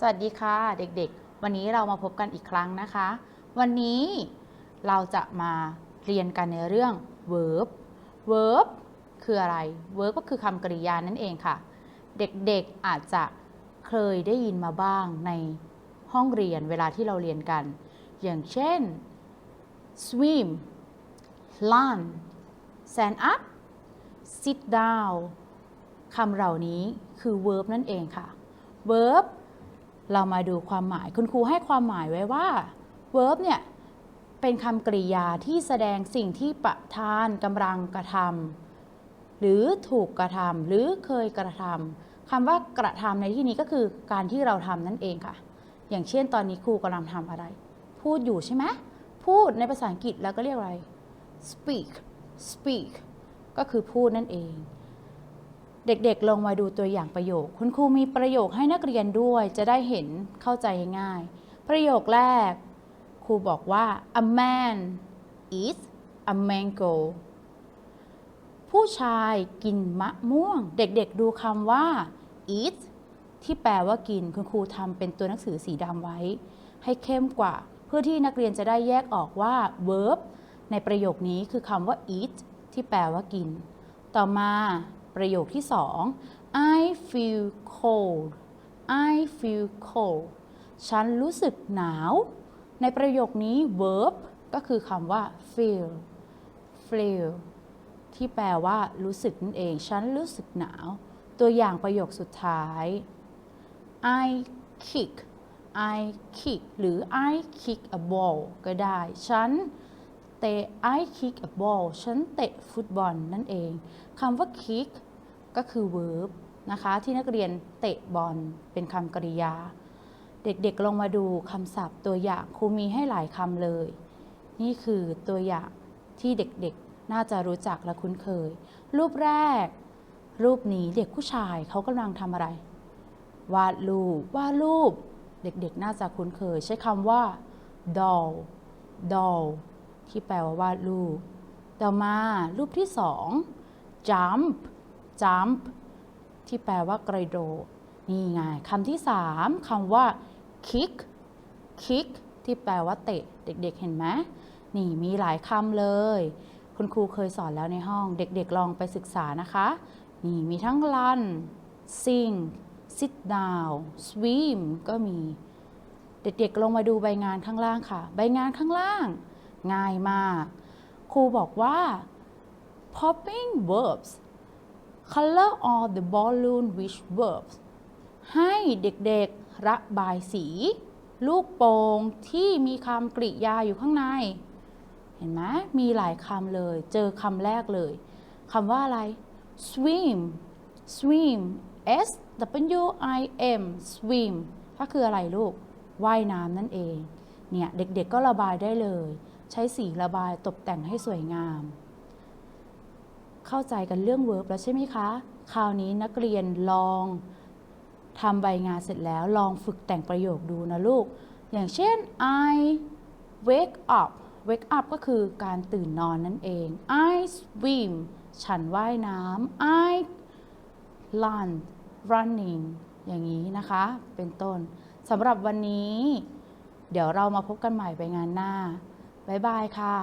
สวัสดีค่ะเด็กๆ วันนี้เรามาพบกันอีกครั้งนะคะ วันนี้เราจะมาเรียนกันในเรื่อง verb verb คืออะไร verb ก็คือคำกริยานั่นเองค่ะ เด็กๆอาจจะเคยได้ยินมาบ้างในห้องเรียนเวลาที่เราเรียนกัน อย่างเช่น swim run stand up sit down คำเหล่านี้คือ verb นั่นเองค่ะ verb เรามาดูความหมายคุณครูให้ความหมายไว้ว่า verb เนี่ยเป็นคำกริยาที่แสดงสิ่งที่ประธานกำลังกระทำหรือถูกกระทำหรือเคยกระทำคำว่ากระทำในที่นี้ก็คือการที่เราทำนั่นเองค่ะ อย่างเช่นตอนนี้ครูกำลังทำอะไร พูดอยู่ใช่ไหมพูดในภาษาอังกฤษแล้วก็เรียกอะไร speak speak ก็คือพูดนั่นเอง เด็กๆ ลงมาดูตัวอย่างประโยค คุณครูมีประโยคให้นักเรียนด้วยจะได้เห็นเข้าใจง่าย ประโยคแรก ครูบอกว่า a man eats a mango ผู้ชายกินมะม่วง เด็กๆ ดูคำว่า eat ที่แปลว่ากิน คุณครูทำเป็นตัวหนังสือสีดำไว้ ให้เข้มกว่า เพื่อที่นักเรียนจะได้แยกออกว่า verb ในประโยคนี้คือคำว่า eat ที่แปลว่ากิน ต่อมา ประโยคที่สอง I feel cold I feel cold ฉันรู้สึกหนาว ในประโยคนี้ verb ก็คือคำว่า feel feel ที่แปลว่ารู้สึกนั่นเอง ฉันรู้สึกหนาว ตัวอย่างประโยคสุดท้าย I kick I kick หรือ I kick a ball ก็ได้ ฉันเตะ I kick a ball ฉันเตะฟุตบอลนั่นเอง คำว่า kick ก็คือ verb นะคะ ที่นักเรียนเตะบอลเป็นคำกริยา เด็กๆลองมาดูคำศัพท์ตัวอย่างครูมีให้หลายคำเลย นี่คือตัวอย่างที่เด็กๆ น่าจะรู้จักและคุ้นเคย รูปแรก รูปนี้เด็กผู้ชายเขากำลังทำอะไร วาดรูปวาดรูป เด็กๆ น่าจะคุ้นเคย ใช้คำว่า doll doll ที่แปลว่าวาดรูป ต่อมารูปที่สอง jump jump ที่แปลว่ากระโดดนี่ไงคำที่สามคำว่า kick kick ที่แปลว่าเตะ เด็กๆ เห็นไหมนี่มีหลายคำเลย คุณครูเคยสอนแล้วในห้อง เด็กๆ ลองไปศึกษานะคะ นี่มีทั้ง run sing sit down swim ก็มี เด็กๆ ลงมาดูใบงานข้างล่างค่ะ ใบงานข้างล่าง ง่ายมาก ครูบอกว่า popping verbs color all the balloon with verbs ให้เด็กๆระบายสี ลูกโป่งที่มีคำกริยาอยู่ข้างใน เห็นไหมมีหลายคำเลย เจอคำแรกเลยคำว่าอะไร swim swim s w i m swim ก็คืออะไรลูก ว่ายน้ำนั่นเอง เนี่ย เด็กๆก็ระบายได้เลย ใช้สีระบายตกแต่งให้สวยงาม เข้าใจกันเรื่อง verb แล้วใช่ไหมคะ คราวนี้นักเรียนลองทำใบงานเสร็จแล้วลองฝึกแต่งประโยคดูนะลูก อย่างเช่น I wake up wake up ก็คือการตื่นนอนนั่นเอง I swim ฉันว่ายน้ำ I run running อย่างนี้นะคะ เป็นต้นสำหรับวันนี้ เดี๋ยวเรามาพบกันใหม่ไปงานหน้า บ๊ายบายค่ะ